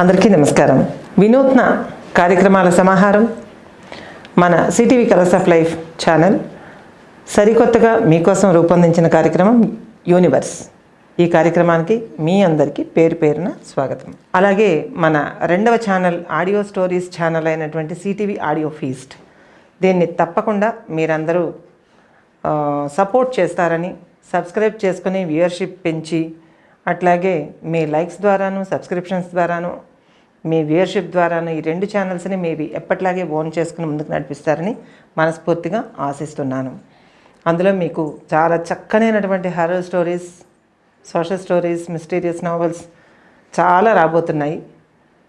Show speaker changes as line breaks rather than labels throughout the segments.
అందరికీ నమస్కారం. వినూత్న కార్యక్రమాల సమాహారం మన CTV colors of life channel సరికొత్తగా మీకోసం రూపొందించిన కార్యక్రమం యూనివర్స్. ఈ కార్యక్రమానికి మీ అందరికీ పేరు పేరున స్వాగతం. అలాగే మన రెండవ ఛానల్ ఆడియో స్టోరీస్ ఛానల్ అయినటువంటి సిటీవీ ఆడియో ఫీస్ట్. దీన్ని తప్పకుండా మీరందరూ సపోర్ట్ చేస్తారని సబ్స్క్రైబ్ చేసుకుని వ్యూయర్షిప్ పెంచి అట్లాగే మీ లైక్స్ ద్వారాను సబ్స్క్రిప్షన్స్ ద్వారాను మీ వ్యూయర్షిప్ ద్వారాను ఈ రెండు ఛానల్స్ని మీవి ఎప్పట్లాగే ఓన్ చేసుకుని ముందుకు నడిపిస్తారని మనస్ఫూర్తిగా ఆశిస్తున్నాను. అందులో మీకు చాలా చక్కనైనటువంటి horror stories social stories mysterious novels చాలా రాబోతున్నాయి.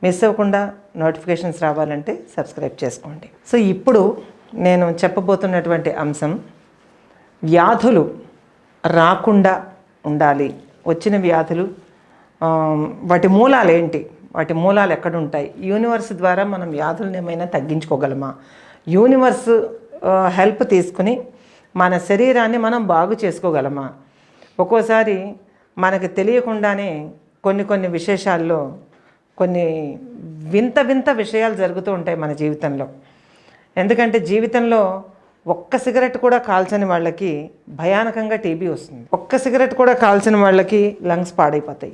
మిస్ అవ్వకుండా నోటిఫికేషన్స్ రావాలంటే సబ్స్క్రైబ్ చేసుకోండి. సో ఇప్పుడు నేను చెప్పబోతున్నటువంటి అంశం వ్యాధులు రాకుండా ఉండాలి. వచ్చిన వ్యాధులు వాటి మూలాలు ఏంటి వాటి మూలాలు ఎక్కడ ఉంటాయి యూనివర్స్ ద్వారా మనం వ్యాధులను ఏమైనా తగ్గించుకోగలమా? యూనివర్స్ హెల్ప్ తీసుకుని మన శరీరాన్ని మనం బాగు చేసుకోగలమా? ఒక్కోసారి మనకు తెలియకుండానే కొన్ని కొన్ని విశేషాల్లో కొన్ని వింత వింత విషయాలు జరుగుతూ ఉంటాయి మన జీవితంలో. ఎందుకంటే జీవితంలో ఒక్క సిగరెట్ కూడా కాల్చని వాళ్ళకి భయానకంగా టీబీ వస్తుంది. ఒక్క సిగరెట్ కూడా కాల్చని వాళ్ళకి లంగ్స్ పాడైపోతాయి.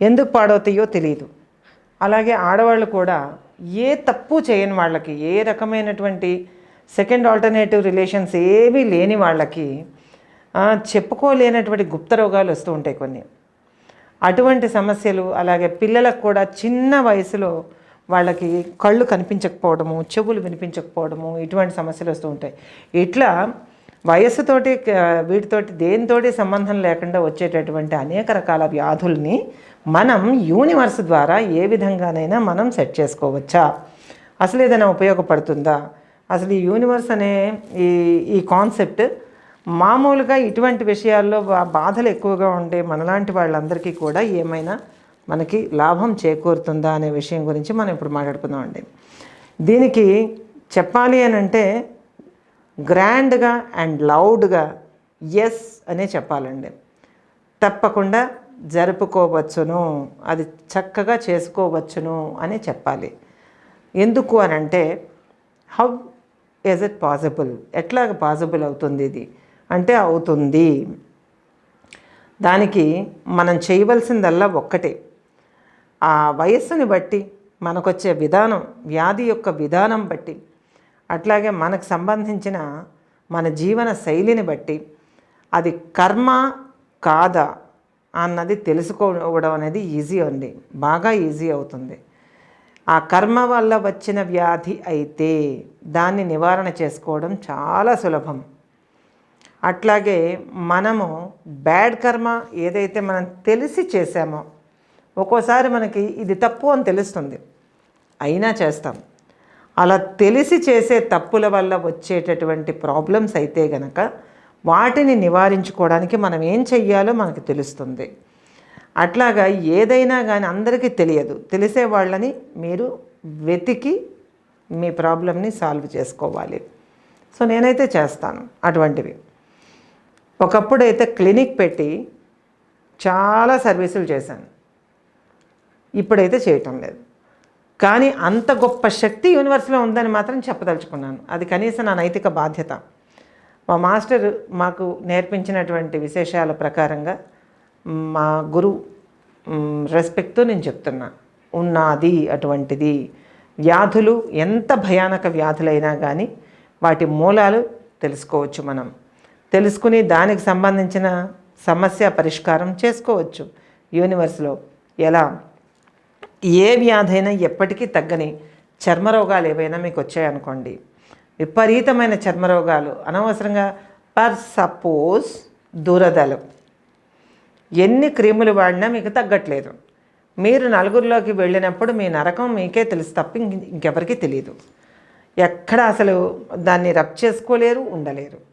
ఎందుకు పాడవుతాయో తెలియదు అలాగే ఆడవాళ్ళు కూడా ఏ తప్పు చేయని వాళ్ళకి ఏ రకమైనటువంటి సెకండ్ ఆల్టర్నేటివ్ రిలేషన్స్ ఏమీ లేని వాళ్ళకి చెప్పుకోలేనటువంటి గుప్త రోగాలు వస్తూ ఉంటాయి కొన్ని. అటువంటి సమస్యలు అలాగే పిల్లలకు కూడా చిన్న వయసులో వాళ్ళకి కళ్ళు కనిపించకపోవడము చెవులు వినిపించకపోవడము ఇటువంటి సమస్యలు వస్తూ ఉంటాయి. ఇట్లా వయస్సుతోటి వీటితోటి దేనితోటి సంబంధం లేకుండా వచ్చేటటువంటి అనేక రకాల వ్యాధుల్ని మనం యూనివర్స్ ద్వారా ఏ విధంగానైనా మనం సెట్ చేసుకోవచ్చా? అసలు ఏదైనా ఉపయోగపడుతుందా? అసలు ఈ యూనివర్స్ అనే ఈ ఈ కాన్సెప్ట్ మామూలుగా ఇటువంటి విషయాల్లో బా- బాధలు ఎక్కువగా ఉండే మనలాంటి వాళ్ళందరికీ కూడా ఏమైనా మనకి లాభం చేకూరుతుందా అనే విషయం గురించి మనం ఇప్పుడు మాట్లాడుకుందామండి. దీనికి చెప్పాలి అని అంటే గ్రాండ్గా అండ్ లౌడ్గా ఎస్ అనే చెప్పాలండి. తప్పకుండా జరుపుకోవచ్చును అది చక్కగా చేసుకోవచ్చును అని చెప్పాలి. ఎందుకు అని అంటే హౌ ఈజ్ ఇట్ పాసిబుల్ ఎట్లా పాసిబుల్ అవుతుంది ఇది? అంటే అవుతుంది. దానికి మనం చేయవలసిందల్లా ఒక్కటే. ఆ వయస్సుని బట్టి మనకొచ్చే విధానం వ్యాధి యొక్క విధానం బట్టి అట్లాగే మనకు సంబంధించిన మన జీవన శైలిని బట్టి అది కర్మ కాదా అన్నది తెలుసుకోవడం అనేది ఈజీ ఉంది బాగా ఈజీ అవుతుంది. ఆ కర్మ వల్ల వచ్చిన వ్యాధి అయితే దాన్ని నివారణ చేసుకోవడం చాలా సులభం. అట్లాగే మనము బ్యాడ్ కర్మ ఏదైతే మనం తెలిసి చేసామో ఒక్కోసారి మనకి ఇది తప్పు అని తెలుస్తుంది. అయినా చేస్తాం. అలా తెలిసి చేసే తప్పుల వల్ల వచ్చేటటువంటి ప్రాబ్లమ్స్ అయితే గనక వాటిని నివారించుకోవడానికి మనం ఏం చెయ్యాలో మనకు తెలుస్తుంది. అట్లాగా ఏదైనా కానీ అందరికీ తెలియదు. తెలిసే వాళ్ళని మీరు వెతికి మీ ప్రాబ్లమ్ని సాల్వ్ చేసుకోవాలి. సో నేనైతే చేస్తాను అటువంటివి. ఒకప్పుడైతే క్లినిక్ పెట్టి చాలా సర్వీసులు చేశాను. ఇప్పుడైతే చేయటం లేదు. కానీ అంత గొప్ప శక్తి యూనివర్స్లో ఉందని మాత్రం చెప్పదలుచుకున్నాను. అది కనీసం నా నైతిక బాధ్యత. మా మాస్టర్ మాకు నేర్పించినటువంటి విశేషాల ప్రకారంగా మా గురు రెస్పెక్ట్తో నేను చెప్తున్నా. ఉన్నది అటువంటిది. వ్యాధులు ఎంత భయానక వ్యాధులైనా కానీ వాటి మూలాలు తెలుసుకోవచ్చు మనం. తెలుసుకుని దానికి సంబంధించిన సమస్య పరిష్కారం చేసుకోవచ్చు. యూనివర్స్లో ఎలా? ఏ వ్యాధి అయినా ఎప్పటికీ తగ్గని చర్మరోగాలు ఏవైనా మీకు వచ్చాయనుకోండి విపరీతమైన చర్మరోగాలు అనవసరంగా పర్ సపోజ్ దురదలు. ఎన్ని క్రీములు వాడినా మీకు తగ్గట్లేదు. మీరు నలుగురిలోకి వెళ్ళినప్పుడు మీ నరకం మీకే తెలుసు తప్ప ఇంకెవరికీ తెలియదు ఎక్కడ అసలు దాన్ని రబ్ చేసుకోలేరు ఉండలేరు.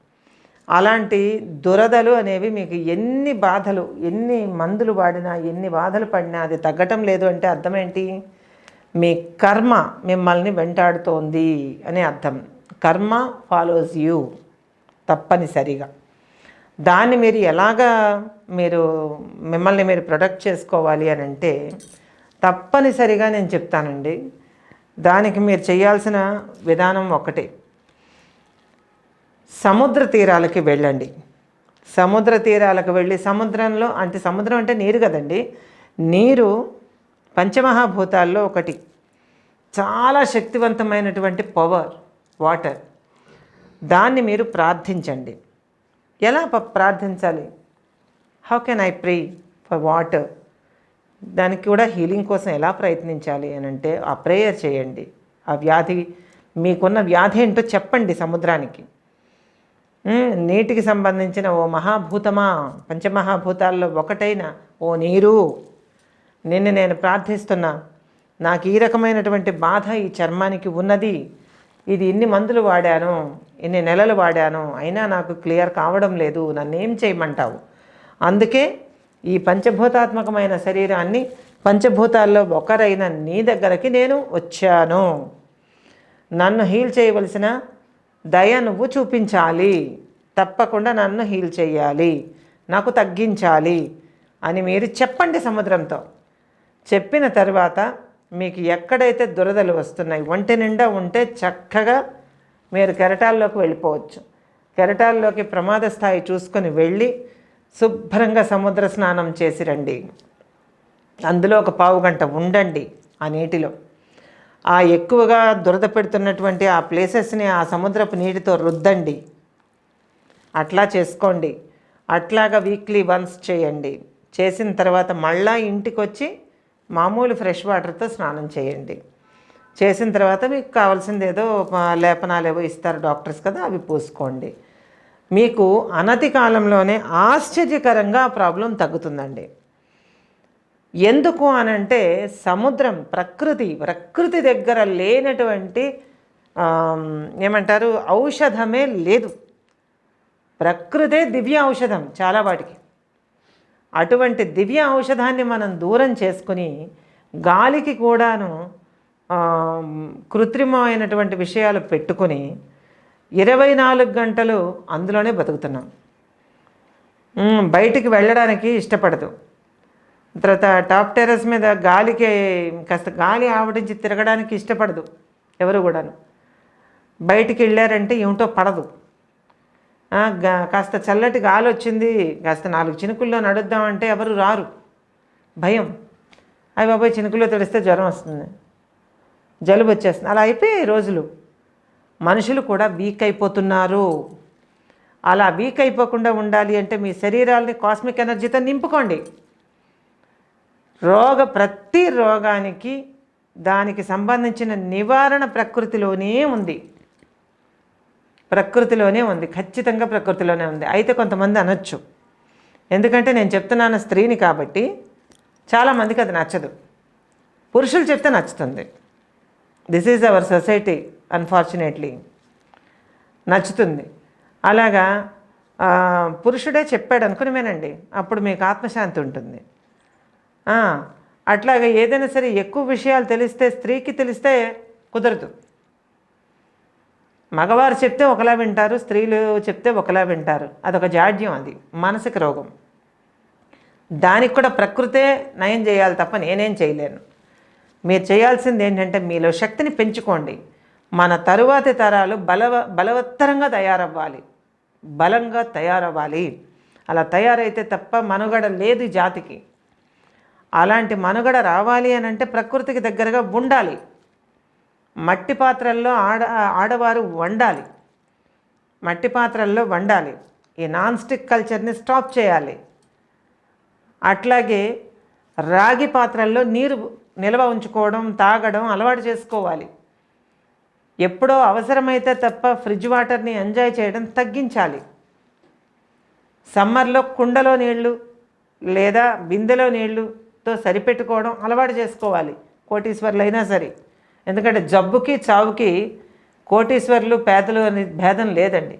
అలాంటి దురదలు అనేవి మీకు ఎన్ని బాధలు ఎన్ని మందులు వాడినా ఎన్ని బాధలు పడినా అది తగ్గటం లేదు అంటే అర్థం ఏంటి మీ కర్మ మిమ్మల్ని వెంటాడుతోంది అనే అర్థం. కర్మ ఫాలోస్ యూ తప్పనిసరిగా. దాన్ని మీరు ఎలాగా మీరు మిమ్మల్ని మీరు ప్రొటెక్ట్ చేసుకోవాలి అని అంటే తప్పనిసరిగా నేను చెప్తానండి. దానికి మీరు చేయాల్సిన విధానం ఒకటే. సముద్ర తీరాలకి వెళ్ళండి. సముద్ర తీరాలకు వెళ్ళి సముద్రంలో అంటే సముద్రం అంటే నీరు కదండి. నీరు పంచమహాభూతాల్లో ఒకటి. చాలా శక్తివంతమైనటువంటి పవర్ వాటర్. దాన్ని మీరు ప్రార్థించండి. ఎలా ప- ప్రార్థించాలి? How can I pray for water దానికి కూడా హీలింగ్ కోసం ఎలా ప్రయత్నించాలి అని అంటే ఆ ప్రేయర్ చేయండి. ఆ వ్యాధి మీకున్న వ్యాధి ఏంటో చెప్పండి సముద్రానికి. నీటికి సంబంధించిన ఓ మహాభూతమా? పంచమహాభూతాల్లో ఒకటైన ఓ నీరు. నిన్ను నేను ప్రార్థిస్తున్నా. నాకు ఈ రకమైనటువంటి బాధ ఈ చర్మానికి ఉన్నది. ఇది ఇన్ని మందులు వాడాను ఇన్ని నెలలు వాడాను. అయినా నాకు క్లియర్ కావడం లేదు. నన్ను ఏం చేయమంటావు? అందుకే ఈ పంచభూతాత్మకమైన శరీరాన్ని పంచభూతాల్లో ఒకరైన నీ దగ్గరికి నేను వచ్చాను. నన్ను హీల్ చేయవలసిన దయ నువ్వు చూపించాలి. తప్పకుండా నన్ను హీల్ చేయాలి నాకు తగ్గించాలి అని మీరు చెప్పండి సముద్రంతో. చెప్పిన తర్వాత మీకు ఎక్కడైతే దురదలు వస్తున్నాయి ఒంటి నిండా ఉంటే చక్కగా మీరు కెరటాల్లోకి వెళ్ళిపోవచ్చు. కెరటాల్లోకి ప్రమాద స్థాయి చూసుకొని వెళ్ళి శుభ్రంగా సముద్ర స్నానం చేసి రండి. అందులో ఒక పావు గంట ఉండండి ఆ నీటిలో. ఆ ఎక్కువగా దురద పెడుతున్నటువంటి ఆ ప్లేసెస్ని ఆ సముద్రపు నీటితో రుద్దండి. అట్లా చేసుకోండి. అట్లాగా వీక్లీ వన్స్ చేయండి. చేసిన తర్వాత మళ్ళా ఇంటికి వచ్చి మామూలు ఫ్రెష్ వాటర్తో స్నానం చేయండి. చేసిన తర్వాత మీకు కావాల్సింది ఏదో లేపనాలు ఏవో ఇస్తారు డాక్టర్స్ కదా అవి పూసుకోండి. మీకు అనతి కాలంలోనే ఆశ్చర్యకరంగా ఆ ప్రాబ్లం తగ్గుతుందండి. ఎందుకు అనంటే సముద్రం ప్రకృతి ప్రకృతి దగ్గర లేనటువంటి ఏమంటారు ఔషధమే లేదు. ప్రకృతే దివ్య ఔషధం చాలా వాటికి. అటువంటి దివ్య ఔషధాన్ని మనం దూరం చేసుకుని గాలికి కూడాను కృత్రిమమైనటువంటి విషయాలు పెట్టుకుని ఇరవై నాలుగు గంటలు అందులోనే బతుకుతున్నాం. బయటికి వెళ్ళడానికి ఇష్టపడదు. తర్వాత టాప్ టెర్రస్ మీద గాలికి కాస్త గాలి ఆవడించి తిరగడానికి ఇష్టపడదు ఎవరు కూడాను. బయటికి వెళ్ళారంటే ఏమిటో పడదు. కాస్త చల్లటి గాలి వచ్చింది కాస్త నాలుగు చినుకుల్లో నడుద్దామంటే ఎవరు రారు. భయం. అవి బాబాయ్ చినుకుల్లో తడిస్తే జ్వరం వస్తుంది. జలుబు వచ్చేస్తుంది. అలా అయిపోయాయి రోజులు. మనుషులు కూడా వీక్ అయిపోతున్నారు. అలా వీక్ అయిపోకుండా ఉండాలి అంటే మీ శరీరాల్ని కాస్మిక్ ఎనర్జీతో నింపుకోండి. రోగ ప్రతి రోగానికి దానికి సంబంధించిన నివారణ ప్రకృతిలోనే ఉంది. ప్రకృతిలోనే ఉంది. ఖచ్చితంగా ప్రకృతిలోనే ఉంది. అయితే కొంతమంది అనొచ్చు. ఎందుకంటే నేను చెప్తున్నాను స్త్రీని కాబట్టి చాలామందికి అది నచ్చదు. పురుషులు చెప్తే నచ్చుతుంది. This is our society unfortunately నచ్చుతుంది. అలాగా పురుషుడే చెప్పాడు అనుకునివేనండి అప్పుడు మీకు ఆత్మశాంతి ఉంటుంది. అట్లాగే ఏదైనా సరే ఎక్కువ విషయాలు తెలిస్తే స్త్రీకి తెలిస్తే కుదరదు. మగవారు చెప్తే ఒకలా వింటారు స్త్రీలు చెప్తే ఒకలా వింటారు. అదొక జాడ్యం అది మానసిక రోగం. దానికి కూడా ప్రకృతే నయం చేయాలి తప్ప నేనేం చేయలేను. మీరు చేయాల్సింది ఏంటంటే మీలో శక్తిని పెంచుకోండి. మన తరువాతి తరాలు బలవ బలవత్తరంగా తయారవ్వాలి. బలంగా తయారవ్వాలి. అలా తయారైతే తప్ప మనుగడ లేదు జాతికి. అలాంటి మనుగడ రావాలి అని అంటే ప్రకృతికి దగ్గరగా ఉండాలి. మట్టి పాత్రల్లో ఆడ ఆడవారు వండాలి. మట్టి పాత్రల్లో వండాలి. ఈ నాన్ స్టిక్ కల్చర్ని స్టాప్ చేయాలి. అట్లాగే రాగి పాత్రల్లో నీరు నిల్వ ఉంచుకోవడం తాగడం అలవాటు చేసుకోవాలి. ఎప్పుడో అవసరమైతే తప్ప ఫ్రిడ్జ్ వాటర్ని ఎంజాయ్ చేయడం తగ్గించాలి. సమ్మర్లో కుండలో నీళ్ళు లేదా బిందెలో తో సరిపెట్టుకోవడం అలవాటు చేసుకోవాలి కోటీశ్వర్లు అయినా సరే. ఎందుకంటే జబ్బుకి చావుకి కోటీశ్వర్లు పేదలు అనే భేదం లేదండి.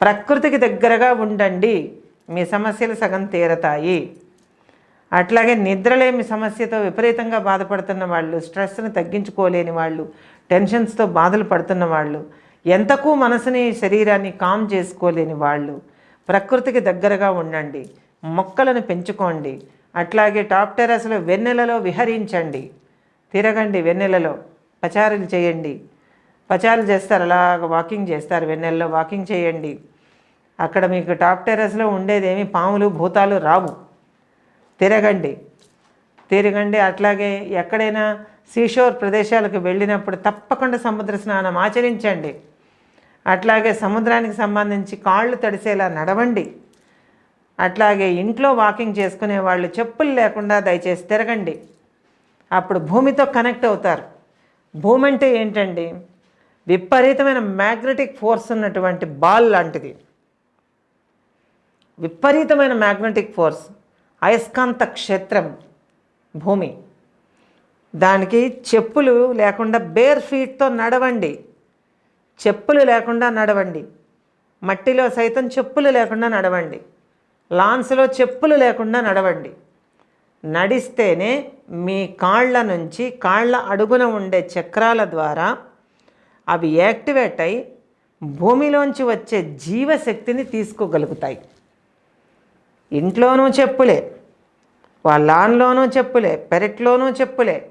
ప్రకృతికి దగ్గరగా ఉండండి మీ సమస్యలు సగం తీరతాయి. అట్లాగే నిద్రలేమి సమస్యతో విపరీతంగా బాధపడుతున్న వాళ్ళు స్ట్రెస్ని తగ్గించుకోలేని వాళ్ళు టెన్షన్స్తో బాధలు పడుతున్న వాళ్ళు ఎంతకు మనసుని శరీరాన్ని కామ్ చేసుకోలేని వాళ్ళు ప్రకృతికి దగ్గరగా ఉండండి మొక్కలను పెంచుకోండి అట్లాగే టాప్ టెరస్లో వెన్నెలలో విహరించండి. తిరగండి వెన్నెలలో. పచారులు చేయండి. పచారులు చేస్తారు. అలాగ వాకింగ్ చేస్తారు. వెన్నెలలో వాకింగ్ చేయండి. అక్కడ మీకు టాప్ టెరస్లో ఉండేదేమి? పాములు భూతాలు రావు. తిరగండి. తిరగండి. అట్లాగే ఎక్కడైనా సీషోర్ ప్రదేశాలకు వెళ్ళినప్పుడు తప్పకుండా సముద్ర స్నానం ఆచరించండి. అట్లాగే సముద్రానికి సంబంధించి కాళ్ళు తడిసేలా నడవండి. అట్లాగే ఇంట్లో వాకింగ్ చేసుకునే వాళ్ళు చెప్పులు లేకుండా దయచేసి తిరగండి. అప్పుడు భూమితో కనెక్ట్ అవుతారు. భూమి అంటే ఏంటండి? విపరీతమైన మ్యాగ్నెటిక్ ఫోర్స్ ఉన్నటువంటి బాల్ లాంటిది. విపరీతమైన మ్యాగ్నెటిక్ ఫోర్స్. అయస్కాంత క్షేత్రం భూమి. దానికి చెప్పులు లేకుండా బేర్ ఫీట్తో నడవండి. చెప్పులు లేకుండా నడవండి. మట్టిలో సైతం చెప్పులు లేకుండా నడవండి. లాన్స్లో చెప్పులు లేకుండా నడవండి. నడిస్తేనే మీ కాళ్ళ నుంచి కాళ్ళ అడుగున ఉండే చక్రాల ద్వారా అవి యాక్టివేట్ అయి భూమిలోంచి వచ్చే జీవశక్తిని తీసుకోగలుగుతాయి. ఇంట్లోనూ చెప్పులే వాళ్ళ లాన్లోనూ చెప్పులే పెరట్లోనూ చెప్పులే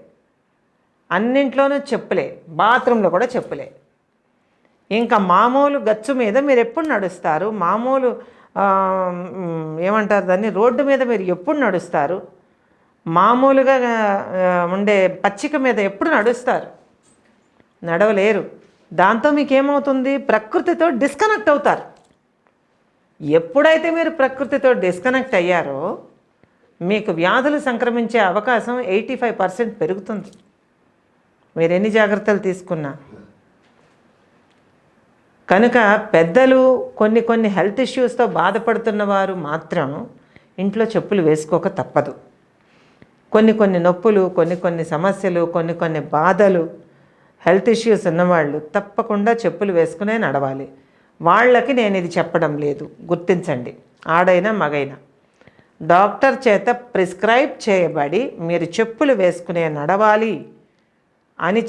అన్నింట్లోనూ చెప్పులే బాత్రూంలో కూడా చెప్పులే. ఇంకా మామూలు గచ్చు మీద మీరు ఎప్పుడు నడుస్తారు? మామూలు ఏమంటారు దాన్ని? రోడ్డు మీద మీరు ఎప్పుడు నడుస్తారు? మామూలుగా ఉండే పచ్చిక మీద ఎప్పుడు నడుస్తారు? నడవలేరు. దాంతో మీకేమవుతుంది? ప్రకృతితో డిస్కనెక్ట్ అవుతారు. ఎప్పుడైతే మీరు ప్రకృతితో డిస్కనెక్ట్ అయ్యారో మీకు వ్యాధులు సంక్రమించే అవకాశం ఎయిటీ ఫైవ్ పర్సెంట్ పెరుగుతుంది. మీరు ఎన్ని జాగ్రత్తలు తీసుకున్నా? కనుక పెద్దలు కొన్ని కొన్ని హెల్త్ ఇష్యూస్తో బాధపడుతున్న వారు మాత్రం ఇంట్లో చెప్పులు వేసుకోక తప్పదు. కొన్ని కొన్ని నొప్పులు కొన్ని కొన్ని సమస్యలు కొన్ని కొన్ని బాధలు హెల్త్ ఇష్యూస్ ఉన్నవాళ్ళు తప్పకుండా చెప్పులు వేసుకునే నడవాలి. వాళ్ళకి నేను ఇది చెప్పడం లేదు. గుర్తించండి. ఆడైనా మగైనా. డాక్టర్ చేత ప్రిస్క్రైబ్ చేయబడి మీరు చెప్పులు వేసుకునే నడవాలి అని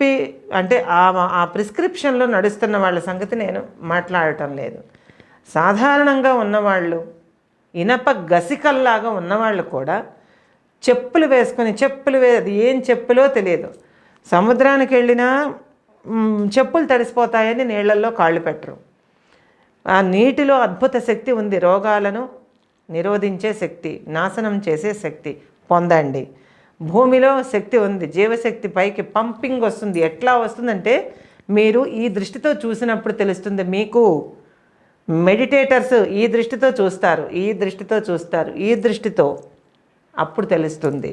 చెప్పి అంటే ఆ ఆ ప్రిస్క్రిప్షన్లో నడుస్తున్న వాళ్ళ సంగతి నేను మాట్లాడటం లేదు. సాధారణంగా ఉన్నవాళ్ళు ఇనప గసికల్లాగా ఉన్నవాళ్ళు కూడా చెప్పులు వేసుకొని చెప్పులు వే అది ఏం చెప్పులో తెలియదు. సముద్రానికి వెళ్ళినా చెప్పులు తడిసిపోతాయని నీళ్ళల్లో కాళ్ళు పెట్టరు. ఆ నీటిలో అద్భుత శక్తి ఉంది. రోగాలను నిరోధించే శక్తి నాశనం చేసే శక్తి పొందండి. భూమిలో శక్తి ఉంది జీవశక్తి పైకి పంపింగ్ వస్తుంది. ఎట్లా వస్తుందంటే మీరు ఈ దృష్టితో చూసినప్పుడు తెలుస్తుంది మీకు. మెడిటేటర్స్ ఈ దృష్టితో చూస్తారు ఈ దృష్టితో చూస్తారు ఈ దృష్టితో అప్పుడు తెలుస్తుంది.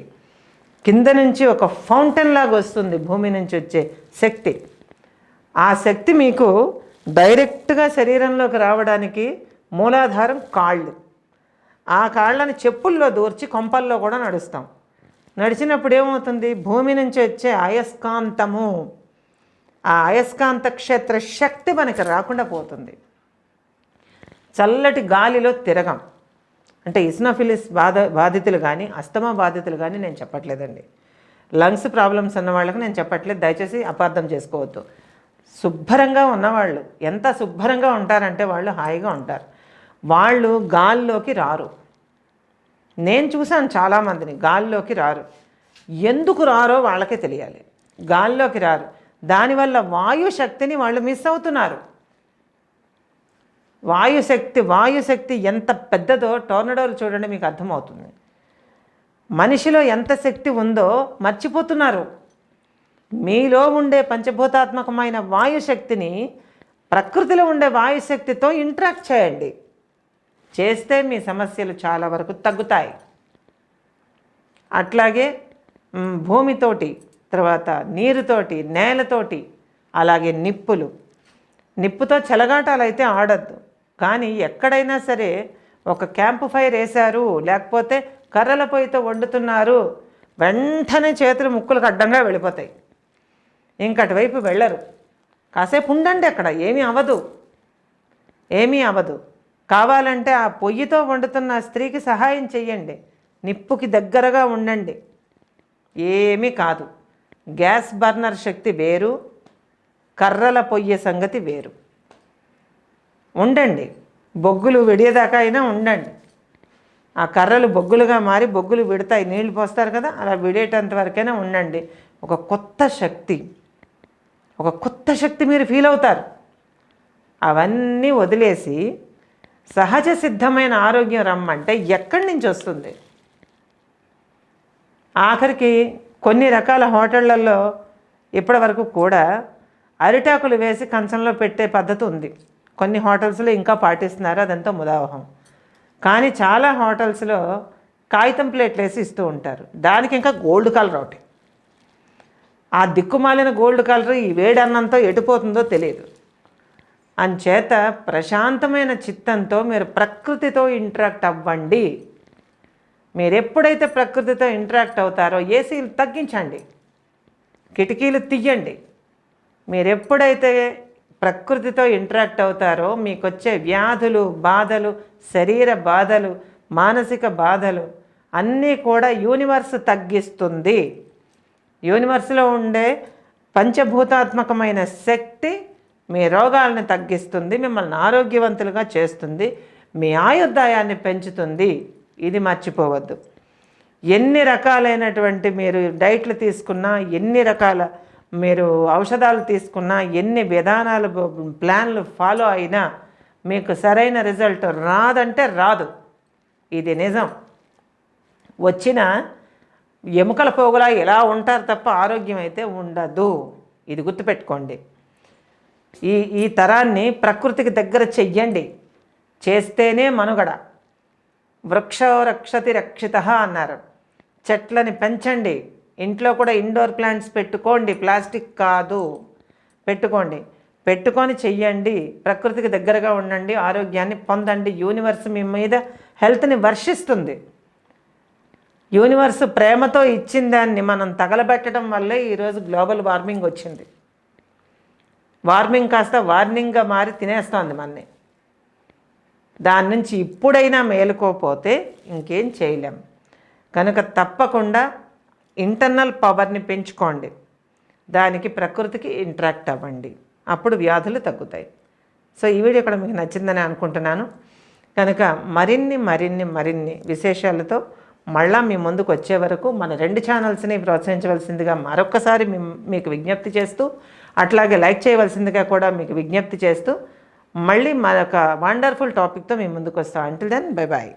కింద నుంచి ఒక ఫౌంటైన్ లాగా వస్తుంది భూమి నుంచి వచ్చే శక్తి. ఆ శక్తి మీకు డైరెక్ట్గా శరీరంలోకి రావడానికి మూలాధారం కాళ్ళు. ఆ కాళ్ళని చెప్పుల్లో దూర్చి కొంపల్లో కూడా నడుస్తాం. నడిచినప్పుడు ఏమవుతుంది? భూమి నుంచి వచ్చే అయస్కాంతము. ఆ అయస్కాంత క్షేత్ర శక్తి మనకి రాకుండా పోతుంది. చల్లటి గాలిలో తిరగం. అంటే ఇస్నోఫిలిస్ బాధ బాధితులు కానీ అస్తమా బాధితులు కానీ నేను చెప్పట్లేదండి. లంగ్స్ ప్రాబ్లమ్స్ ఉన్న వాళ్ళకి నేను చెప్పట్లేదు. దయచేసి అపార్థం చేసుకోవద్దు. శుభ్రంగా ఉన్నవాళ్ళు ఎంత శుభ్రంగా ఉంటారంటే వాళ్ళు హాయిగా ఉంటారు. వాళ్ళు గాల్లోకి రారు. నేను చూశాను చాలామందిని గాల్లోకి రారు. ఎందుకు రారో వాళ్ళకే తెలియాలి. గాల్లోకి రారు. దానివల్ల వాయు శక్తిని వాళ్ళు మిస్ అవుతున్నారు. వాయుశక్తి వాయుశక్తి ఎంత పెద్దదో టోర్నడోలు చూడండి మీకు అర్థమవుతుంది. మనిషిలో ఎంత శక్తి ఉందో మర్చిపోతున్నారు. మీలో ఉండే పంచభూతాత్మకమైన వాయుశక్తిని ప్రకృతిలో ఉండే వాయుశక్తితో ఇంటరాక్ట్ చేయండి. చేస్తే మీ సమస్యలు చాలా వరకు తగ్గుతాయి. అట్లాగే భూమితోటి తర్వాత నీరుతోటి నేలతోటి అలాగే నిప్పులు. నిప్పుతో చెలగాటాలు అయితే ఆడద్దు. కానీ ఎక్కడైనా సరే ఒక క్యాంపు ఫైర్ వేశారు లేకపోతే కర్రల పొయ్యితో వండుతున్నారు వెంటనే చేతులు ముక్కులకు అడ్డంగా వెళ్ళిపోతాయి. ఇంక అటువైపు వెళ్ళరు. కాసేపు ఉండండి అక్కడ ఏమీ అవ్వదు ఏమీ అవ్వదు కావాలంటే ఆ పొయ్యితో వండుతున్న స్త్రీకి సహాయం చెయ్యండి. నిప్పుకి దగ్గరగా ఉండండి. ఏమీ కాదు. గ్యాస్ బర్నర్ శక్తి వేరు కర్రల పొయ్యి సంగతి వేరు. ఉండండి. బొగ్గులు విడియేదాకా అయినా ఉండండి. ఆ కర్రలు బొగ్గులుగా మారి బొగ్గులు విడతాయి. నీళ్ళు పోస్తారు కదా అలా విడేటంత వరకైనా ఉండండి. ఒక కొత్త శక్తి. ఒక కొత్త శక్తి మీరు ఫీల్ అవుతారు. అవన్నీ వదిలేసి సహజ సిద్ధమైన ఆరోగ్యం రమ్మంటే ఎక్కడి నుంచి వస్తుంది? ఆఖరికి కొన్ని రకాల హోటళ్ళలో ఇప్పటి వరకు కూడా అరిటాకులు వేసి కంచంలో పెట్టే పద్ధతి ఉంది. కొన్ని హోటల్స్లో ఇంకా పాటిస్తున్నారు అదంతా ముదావహం. కానీ చాలా హోటల్స్లో కాగితం ప్లేట్లు వేసి ఇస్తూ ఉంటారు. దానికి ఇంకా గోల్డ్ కలర్ ఒకటి. ఆ దిక్కుమాలిన గోల్డ్ కలర్ ఈ వేడన్నంతో ఎటుపోతుందో తెలియదు. అంచేత ప్రశాంతమైన చిత్తంతో మీరు ప్రకృతితో ఇంటరాక్ట్ అవ్వండి. మీరు ఎప్పుడైతే ప్రకృతితో ఇంటరాక్ట్ అవుతారో ఏసీలు తగ్గించండి. కిటికీలు తీయండి. మీరు ఎప్పుడైతే ప్రకృతితో ఇంటరాక్ట్ అవుతారో మీకు వచ్చే వ్యాధులు బాధలు శరీర బాధలు మానసిక బాధలు అన్నీ కూడా యూనివర్స్ తగ్గిస్తుంది. యూనివర్స్లో ఉండే పంచభూతాత్మకమైన శక్తి మీ రోగాలను తగ్గిస్తుంది మిమ్మల్ని ఆరోగ్యవంతులుగా చేస్తుంది మీ ఆయుర్దాయాన్ని పెంచుతుంది. ఇది మర్చిపోవద్దు. ఎన్ని రకాలైనటువంటి మీరు డైట్లు తీసుకున్నా ఎన్ని రకాల మీరు ఔషధాలు తీసుకున్నా ఎన్ని విధానాలు ప్లాన్లు ఫాలో అయినా మీకు సరైన రిజల్ట్ రాదంటే రాదు. ఇది నిజం. వచ్చిన ఎముకల పోగులా ఎలా ఉంటారు తప్ప ఆరోగ్యం అయితే ఉండదు. ఇది గుర్తుపెట్టుకోండి. ఈ ఈ తరాన్ని ప్రకృతికి దగ్గర చెయ్యండి. చేస్తేనే మనుగడ. వృక్షో రక్షతి రక్షిత అన్నారు. చెట్లని పెంచండి. ఇంట్లో కూడా ఇండోర్ ప్లాంట్స్ పెట్టుకోండి. ప్లాస్టిక్ కాదు. పెట్టుకోండి. పెట్టుకొని చెయ్యండి. ప్రకృతికి దగ్గరగా ఉండండి. ఆరోగ్యాన్ని పొందండి. యూనివర్స్ మీ మీద హెల్త్ని వర్షిస్తుంది. యూనివర్స్ ప్రేమతో ఇచ్చిన దాన్ని మనం తగలబెట్టడం వల్లే ఈరోజు గ్లోబల్ వార్మింగ్ వచ్చింది. వార్మింగ్ కాస్త వార్నింగ్గా మారి తినేస్తోంది మనని. దాని నుంచి ఇప్పుడైనా మేలుకోపోతే ఇంకేం చేయలేం. కనుక తప్పకుండా ఇంటర్నల్ పవర్ని పెంచుకోండి. దానికి ప్రకృతికి ఇంటరాక్ట్ అవ్వండి. అప్పుడు వ్యాధులు తగ్గుతాయి. సో ఈ వీడియో కూడా మీకు నచ్చిందని అనుకుంటున్నాను. కనుక మరిన్ని మరిన్ని మరిన్ని విశేషాలతో మళ్ళా మీ ముందుకు వచ్చే వరకు మన రెండు ఛానల్స్ని ప్రోత్సహించవలసిందిగా మరొకసారి మీకు విజ్ఞప్తి చేస్తూ అట్లాగే లైక్ చేయవలసిందిగా కూడా మీకు విజ్ఞప్తి చేస్తూ మళ్ళీ మరొక వండర్ఫుల్ టాపిక్తో మీ ముందుకు వస్తాం. Until then bye bye